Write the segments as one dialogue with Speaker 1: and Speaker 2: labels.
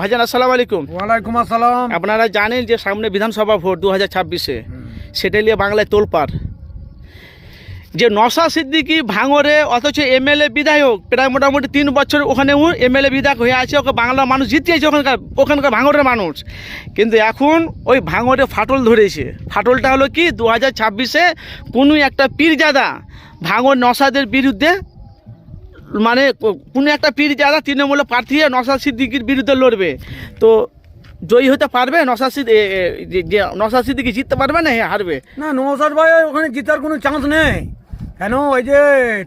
Speaker 1: ভাইজান আসসালামু আলাইকুম।
Speaker 2: ওয়ালাইকুম আসসালাম।
Speaker 1: আপনারা জানেন যে সামনে বিধানসভা ভোট দু হাজার ছাব্বিশে। সেটা নিয়ে বাংলায় তোলপার যে নশা সিদ্দিকি ভাঙরে অথচ এমএলএ বিধায়ক প্রায় মোটামুটি তিন বছর ওখানে এমএলএ বিধায়ক হয়ে আছে ওকে বাংলার মানুষ জিতিয়েছে ওখানকার ওখানকার ভাঙরের মানুষ। কিন্তু এখন ওই ভাঙরে ফাটল ধরেছে। ফাটলটা হলো কি দু হাজার ছাব্বিশে কোনো একটা পীরজাদা ভাঙর নশাদের বিরুদ্ধে মানে কোনো একটা পীরজাদা তৃণমূলে প্রার্থী হয়ে নশা সিদ্দিকির বিরুদ্ধে লড়বে তো জয়ী হতে পারবে? নশা সিদ্দি এ- এ- যে- নশা সিদ্দিকি জিততে পারবে না হ্যাঁ হারবে?
Speaker 2: না নৌসাদ ভাই ওখানে জিতার কোনো চান্স নেই। কেন? ওই যে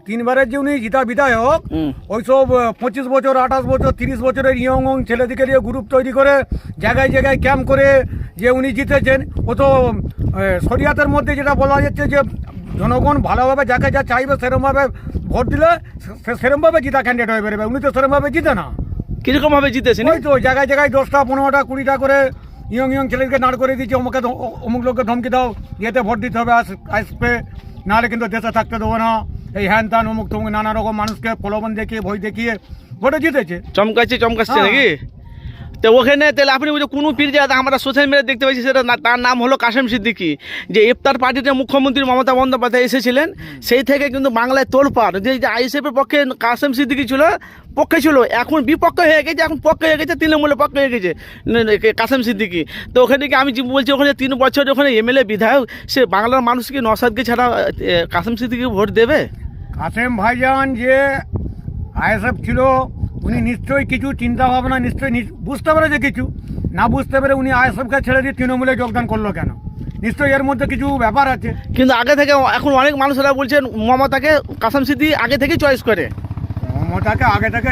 Speaker 2: তিনবারের যে উনি জিতা বিধায়ক। ওইসব পঁচিশ বছর আঠাশ বছর তিরিশ বছরের ইয়ং ছেলেদিকে নিয়ে গ্রুপ তৈরি করে জায়গায় জায়গায় ক্যাম্প করে যে উনি জিতেছেন। ও তো শরিয়াতের মধ্যে যেটা বলা যাচ্ছে যে জনগণ ভালোভাবে যাকে যা চাইবে সেরমভাবে ভোট দিলে সে- সেরমভাবে জিতা ক্যান্ডিডেট হয়ে বেরোবে। উনি তো সেরমভাবে জিতে না।
Speaker 1: কীরকম ভাবে জিতেছেন?
Speaker 2: ওই তো জায়গায় জায়গায় দশটা পনেরোটা কুড়িটা করে ইয়ং ইয়ং ছেলেকে নাড় করে দিচ্ছে অমুকে অমুক লোককে ধমকি দাও ইয়েতে ভোট দিতে হবে আস- আসবে। নাহলে কিন্তু দেশে থাকতে দেবো না। এই হ্যান ত্যান অমুক তমুক নানা রকম মানুষকে প্রলোভন দেখিয়ে ভয় দেখিয়ে ভোটে জিতেছে।
Speaker 1: চমকাচ্ছে চমকাচ্ছে
Speaker 2: হ্যাঁ।
Speaker 1: নাকি? তো ওখানে তাহলে আপনি বলছেন কোনো পীরজাদা আমরা সোশ্যাল মিডিয়া দেখতে পাচ্ছি সেটা তার নাম হলো কাশেম সিদ্দিকি যে ইফতার পার্টিতে মুখ্যমন্ত্রী মমতা বন্দ্যোপাধ্যায় এসেছিলেন সেই থেকে কিন্তু বাংলায় তোলপাড়। যে আইএসএফের পক্ষে কাশেম সিদ্দিকি ছিল পক্ষে ছিল এখন বিপক্ষে হয়ে গেছে এখন পক্ষে হয়ে গেছে তৃণমূলের পক্ষে হয়ে গেছে কাশেম সিদ্দিকি। তো ওখানে কি আমি বলছি ওখানে তিন বছর ওখানে এমএলএ বিধায়ক সে বাংলার মানুষ কি নসাদকে ছাড়া এ, কাশেম সিদ্দিকি ভোট দেবে?
Speaker 2: কাসেম ভাইজান যে আইএসএফ ছিল উনি নিশ্চয়ই কিছু চিন্তা ভাবনা নিশ্চয়ই বুঝতে পেরেছে কিছু। না বুঝতে পেরে উনি আইএসএফকে ছেড়ে দিয়ে তৃণমূলে যোগদান করল কেন? নিশ্চয়ই এর মধ্যে কিছু ব্যাপার আছে।
Speaker 1: কিন্তু আগে থেকে এখন অনেক মানুষেরা বলছেন মমতাকে কাসাম সিদ্ধি আগে থেকে চয়েস করে।
Speaker 2: মমতাকে আগে থেকে